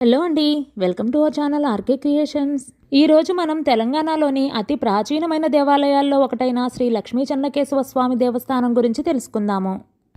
Hello అండి welcome to our channel RK creations. ఈరోజు మనం తెలంగాణలోని అతి ప్రాచీనమైన దేవాలయాల్లో ఒకటైన శ్రీ లక్ష్మీ చెన్నకేశవ స్వామి దేవస్థానం గురించి తెలుసుకుందాము.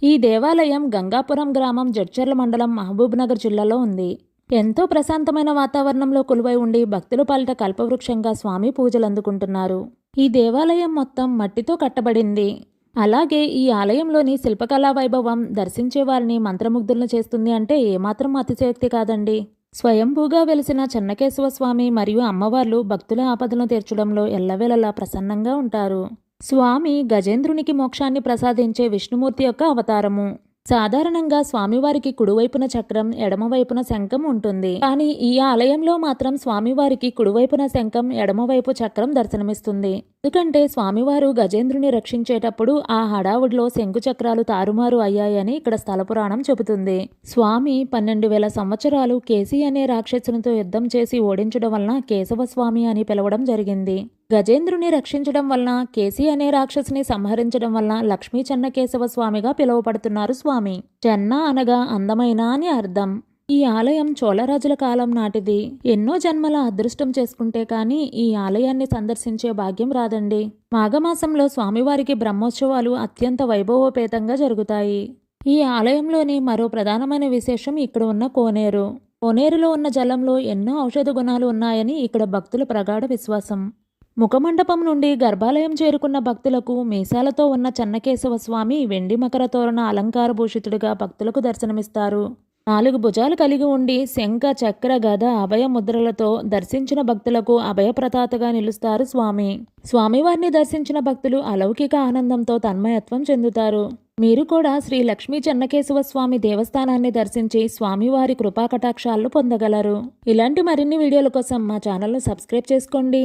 ఈ దేవాలయం గంగాపురం గ్రామం జడ్చర్ల మండలం మహబూబ్నగర్ జిల్లాలో ఉంది. ఎంతో ప్రశాంతమైన వాతావరణంలో కొలువై ఉండి భక్తులు పాలిట కల్పవృక్షంగా స్వామి పూజలు అందుకుంటున్నారు. ఈ దేవాలయం మొత్తం మట్టితో కట్టబడింది. అలాగే ఈ ఆలయంలోని శిల్పకళా వైభవం దర్శించే వారిని మంత్రముగ్ధులను చేస్తుంది అంటే ఏమాత్రం అతిశయోక్తి కాదండి. స్వయంభూగా వెలిసిన చెన్నకేశవ స్వామి మరియు అమ్మవార్లు భక్తుల ఆపదలను తీర్చడంలో ఎల్లవేళలా ప్రసన్నంగా ఉంటారు. స్వామి గజేంద్రునికి మోక్షాన్ని ప్రసాదించే విష్ణుమూర్తి యొక్క అవతారము. సాధారణంగా స్వామివారికి కుడివైపున చక్రం ఎడమవైపున శంఖం ఉంటుంది. కానీ ఈ ఆలయంలో మాత్రం స్వామివారికి కుడివైపున శంఖం ఎడమవైపు చక్రం దర్శనమిస్తుంది. ఎందుకంటే స్వామివారు గజేంద్రుని రక్షించేటప్పుడు ఆ హడావుడిలో శంకుచక్రాలు తారుమారు అయ్యాయని ఇక్కడ స్థల పురాణం చెబుతుంది. స్వామి పన్నెండు వేల సంవత్సరాలు కేసీ అనే రాక్షసునితో యుద్ధం చేసి ఓడించడం వలన కేశవ స్వామి అని పిలవడం జరిగింది. గజేంద్రుని రక్షించడం వలన కేసీ అనే రాక్షసుని సంహరించడం వలన లక్ష్మీ చెన్న కేశవ స్వామిగా పిలువబడుతున్నారు స్వామి. చెన్న అనగా అందమైన అని అర్థం. ఈ ఆలయం చోళరాజుల కాలం నాటిది. ఎన్నో జన్మల అదృష్టం చేసుకుంటే కానీ ఈ ఆలయాన్ని సందర్శించే భాగ్యం రాదండి. మాఘమాసంలో స్వామివారికి బ్రహ్మోత్సవాలు అత్యంత వైభవోపేతంగా జరుగుతాయి. ఈ ఆలయంలోని మరో ప్రధానమైన విశేషం ఇక్కడ ఉన్న కోనేరు. కోనేరులో ఉన్న జలంలో ఎన్నో ఔషధ గుణాలు ఉన్నాయని ఇక్కడ భక్తుల ప్రగాఢ విశ్వాసం. ముఖమండపం నుండి గర్భాలయం చేరుకున్న భక్తులకు మీసాలతో ఉన్న చెన్నకేశవ స్వామి వెండి మకర తోరణ అలంకార భూషితుడిగా భక్తులకు దర్శనమిస్తారు. నాలుగు భుజాలు కలిగి ఉండి శంఖ చక్ర గద అభయ ముద్రలతో దర్శించిన భక్తులకు అభయప్రతాతగా నిలుస్తారు స్వామి. స్వామివారిని దర్శించిన భక్తులు అలౌకిక ఆనందంతో తన్మయత్వం చెందుతారు. మీరు కూడా శ్రీ లక్ష్మీ చెన్నకేశవ స్వామి దేవస్థానాన్ని దర్శించి స్వామివారి కృపాకటాక్షాలను పొందగలరు. ఇలాంటి మరిన్ని వీడియోల కోసం మా ఛానల్ను సబ్స్క్రైబ్ చేసుకోండి.